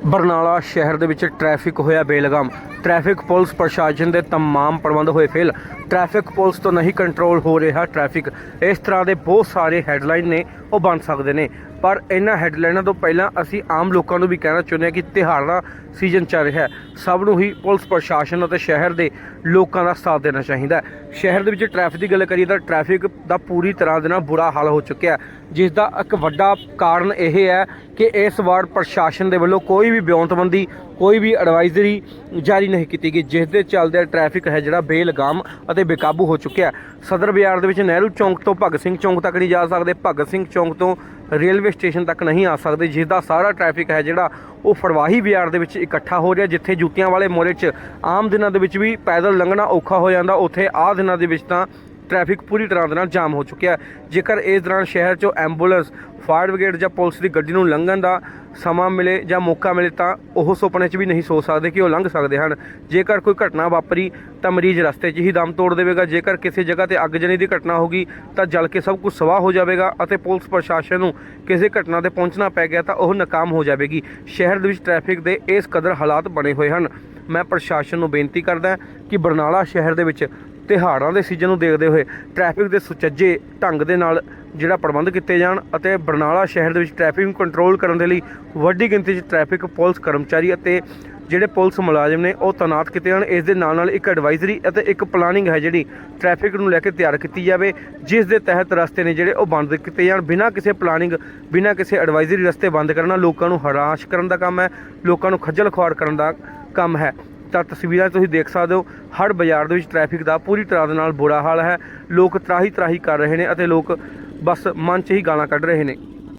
ਬਰਨਾਲਾ ਸ਼ਹਿਰ ਦੇ ਵਿੱਚ ਟ੍ਰੈਫਿਕ ਹੋਇਆ ਬੇਲਗਾਮ ਟ੍ਰੈਫਿਕ ਪੁਲਿਸ ਪ੍ਰਸ਼ਾਸਨ ਦੇ तमाम ਪ੍ਰਬੰਧ ਹੋਏ ਫੇਲ ਟ੍ਰੈਫਿਕ ਪੁਲਿਸ ਤੋਂ ਨਹੀਂ ਕੰਟਰੋਲ ਹੋ ਰਿਹਾ ਟ੍ਰੈਫਿਕ ਇਸ ਤਰ੍ਹਾਂ ਦੇ ਬਹੁਤ ਸਾਰੇ ਹੈਡਲਾਈਨ ਨੇ ਉਹ ਬਣ ਸਕਦੇ ਨੇ ਪਰ ਇਹਨਾਂ ਹੈਡਲਾਈਨਾਂ ਤੋਂ ਪਹਿਲਾਂ ਅਸੀਂ ਆਮ ਲੋਕਾਂ ਨੂੰ ਵੀ ਕਹਿਣਾ ਚਾਹੁੰਦੇ ਹਾਂ ਕਿ ਤਿਉਹਾਰਾਂ ਸੀਜ਼ਨ ਚੱਲ ਰਿਹਾ ਹੈ ਸਭ ਨੂੰ ਹੀ ਪੁਲਿਸ ਪ੍ਰਸ਼ਾਸਨ ਅਤੇ ਸ਼ਹਿਰ ਦੇ ਲੋਕਾਂ ਦਾ ਸਾਥ ਦੇਣਾ ਚਾਹੀਦਾ ਹੈ ਸ਼ਹਿਰ ਦੇ ਵਿੱਚ ਟ੍ਰੈਫਿਕ ਦੀ ਗੱਲ ਕਰੀਏ ਤਾਂ ਟ੍ਰੈਫਿਕ ਦਾ ਪੂਰੀ ਤਰ੍ਹਾਂ ਦੇ ਨਾਲ ਬੁਰਾ ਹਾਲ ਹੋ ਚੁੱਕਿਆ ਜਿਸ ਦਾ ਇੱਕ ਵੱਡਾ ਕਾਰਨ ਇਹ ਹੈ ਕਿ ਇਸ ਵਾਰ ਪ੍ਰਸ਼ਾਸਨ ਦੇ ਵੱਲੋਂ ਕੋਈ ਵੀ ਬਿਆਨਤਬੰਦੀ ਕੋਈ ਵੀ ਐਡਵਾਈਜ਼ਰੀ ਜਾਰੀ ਨਹੀਂ ਕੀਤੀ ਗਈ, ਜਿਸ ਦੇ ਚੱਲਦੇ ਟ੍ਰੈਫਿਕ ਹੈ ਜਿਹੜਾ ਬੇਲਗਾਮ ਅਤੇ ਬੇਕਾਬੂ ਹੋ ਚੁੱਕਿਆ ਸਦਰ ਬਾਜ਼ਾਰ ਦੇ ਵਿੱਚ ਨਹਿਰੂ ਚੌਂਕ ਤੋਂ ਭਗਤ ਸਿੰਘ ਚੌਂਕ ਤੱਕ ਨਹੀਂ ਜਾ ਸਕਦੇ। ਭਗਤ ਸਿੰਘ ਚੌਂਕ ਤੋਂ ਰੇਲਵੇ ਸਟੇਸ਼ਨ ਤੱਕ ਨਹੀਂ ਆ ਸਕਦੇ ਜਿਸ ਦਾ ਸਾਰਾ ਟ੍ਰੈਫਿਕ ਹੈ ਜਿਹੜਾ, ਉਹ ਫੜਵਾਹੀ ਬਾਜ਼ਾਰ ਦੇ ਵਿੱਚ ਇਕੱਠਾ ਹੋ ਰਿਹਾ, ਜਿੱਥੇ ਜੁੱਤੀਆਂ ਵਾਲੇ ਮੋਰੇ 'ਚ ਆਮ ਦਿਨਾਂ ਦੇ ਵਿੱਚ ਵੀ ਪੈਦਲ ਲੰਘਣਾ ਔਖਾ ਹੋ ਜਾਂਦਾ, ਉੱਥੇ ਆਹ ਦਿਨਾਂ ਦੇ ਵਿੱਚ ਤਾਂ ਟ੍ਰੈਫਿਕ ਪੂਰੀ ਤਰ੍ਹਾਂ ਦੇ ਨਾਲ ਜਾਮ ਹੋ ਚੁੱਕਿਆ ਜੇਕਰ ਇਸ ਦੌਰਾਨ ਸ਼ਹਿਰ 'ਚੋਂ ਐਂਬੂਲੈਂਸ, ਫਾਇਰ ਬ੍ਰਿਗੇਡ ਜਾਂ ਪੁਲਿਸ ਦੀ ਗੱਡੀ ਨੂੰ ਲੰਘਣ ਦਾ ਸਮਾਂ ਮਿਲੇ ਜਾਂ ਮੌਕਾ ਮਿਲੇ ਤਾਂ ਉਹ ਸੁਪਨੇ 'ਚ ਵੀ ਨਹੀਂ ਸੋਚ ਸਕਦੇ ਕਿ ਉਹ ਲੰਘ ਸਕਦੇ ਹਨ। ਜੇਕਰ ਕੋਈ ਘਟਨਾ ਵਾਪਰੀ ਤਾਂ ਮਰੀਜ਼ ਰਸਤੇ 'ਚ ਹੀ ਦਮ ਤੋੜ ਦੇਵੇਗਾ। ਜੇਕਰ ਕਿਸੇ ਜਗ੍ਹਾ ਤੇ ਅੱਗ ਜਣੀ ਦੀ ਘਟਨਾ ਹੋਗੀ ਤਾਂ ਜਲ ਕੇ ਸਭ ਕੁਝ ਸਵਾਹ ਹੋ ਜਾਵੇਗਾ ਅਤੇ ਪੁਲਿਸ ਪ੍ਰਸ਼ਾਸਨ ਨੂੰ ਕਿਸੇ ਘਟਨਾ ਤੇ ਪਹੁੰਚਣਾ ਪੈ ਗਿਆ ਤਾਂ ਉਹ ਨਾਕਾਮ ਹੋ ਜਾਵੇਗੀ। ਸ਼ਹਿਰ ਦੇ ਵਿੱਚ ਟ੍ਰੈਫਿਕ ਦੇ ਇਸ ਕਦਰ ਹਾਲਾਤ ਬਣੇ ਹੋਏ ਹਨ। ਮੈਂ ਪ੍ਰਸ਼ਾਸਨ ਨੂੰ ਬੇਨਤੀ ਕਰਦਾ ਕਿ ਬਰਨਾਲਾ ਸ਼ਹਿਰ ਦੇ ਵਿੱਚ ਤਿਉਹਾਰਾਂ ਦੇ ਸੀਜ਼ਨ ਨੂੰ ਦੇਖਦੇ ਹੋਏ ਟ੍ਰੈਫਿਕ ਦੇ ਸੁਚੱਜੇ ਢੰਗ ਦੇ ਨਾਲ ਜਿਹੜਾ ਪ੍ਰਬੰਧ ਕੀਤੇ ਜਾਣ ਅਤੇ ਬਰਨਾਲਾ ਸ਼ਹਿਰ ਦੇ ਵਿੱਚ ਟ੍ਰੈਫਿਕ ਨੂੰ ਕੰਟਰੋਲ ਕਰਨ ਦੇ ਲਈ ਵੱਡੀ ਗਿਣਤੀ 'ਚ ਟ੍ਰੈਫਿਕ ਪੁਲਿਸ ਕਰਮਚਾਰੀ ਅਤੇ ਜਿਹੜੇ ਪੁਲਿਸ ਮੁਲਾਜ਼ਮ ਨੇ ਉਹ ਤਾਇਨਾਤ ਕੀਤੇ ਜਾਣ। ਇਸ ਦੇ ਨਾਲ ਨਾਲ ਇੱਕ ਐਡਵਾਈਜ਼ਰੀ ਅਤੇ ਇੱਕ ਪਲਾਨਿੰਗ ਹੈ ਜਿਹੜੀ ਟ੍ਰੈਫਿਕ ਨੂੰ ਲੈ ਕੇ ਤਿਆਰ ਕੀਤੀ ਜਾਵੇ, ਜਿਸ ਦੇ ਤਹਿਤ ਰਸਤੇ ਨੇ ਜਿਹੜੇ ਉਹ ਬੰਦ ਕੀਤੇ ਜਾਣ। ਬਿਨਾਂ ਕਿਸੇ ਪਲਾਨਿੰਗ ਬਿਨਾਂ ਕਿਸੇ ਐਡਵਾਈਜ਼ਰੀ ਰਸਤੇ ਬੰਦ ਕਰਨਾ ਲੋਕਾਂ ਨੂੰ ਹਰਾਸ਼ ਕਰਨ ਦਾ ਕੰਮ ਹੈ, ਲੋਕਾਂ ਨੂੰ ਖੱਜਲ ਖੁਆਰ ਕਰਨ ਦਾ ਕੰਮ ਹੈ। ਤਾਂ ਤਸਵੀਰਾਂ ਤੁਸੀਂ ਦੇਖ ਸਕਦੇ ਹੋ, ਹਰ ਬਾਜ਼ਾਰ ਦੇ ਵਿੱਚ ਟ੍ਰੈਫਿਕ ਦਾ ਪੂਰੀ ਤਰ੍ਹਾਂ ਦੇ ਨਾਲ ਬੁਰਾ ਹਾਲ ਹੈ। ਲੋਕ ਤਰਾਹੀ ਤਰਾਹੀ ਕਰ ਰਹੇ ਨੇ ਅਤੇ ਲੋਕ ਬਸ ਮਨ 'ਚ ਹੀ ਗਾਲਾਂ ਕੱਢ ਰਹੇ ਨੇ।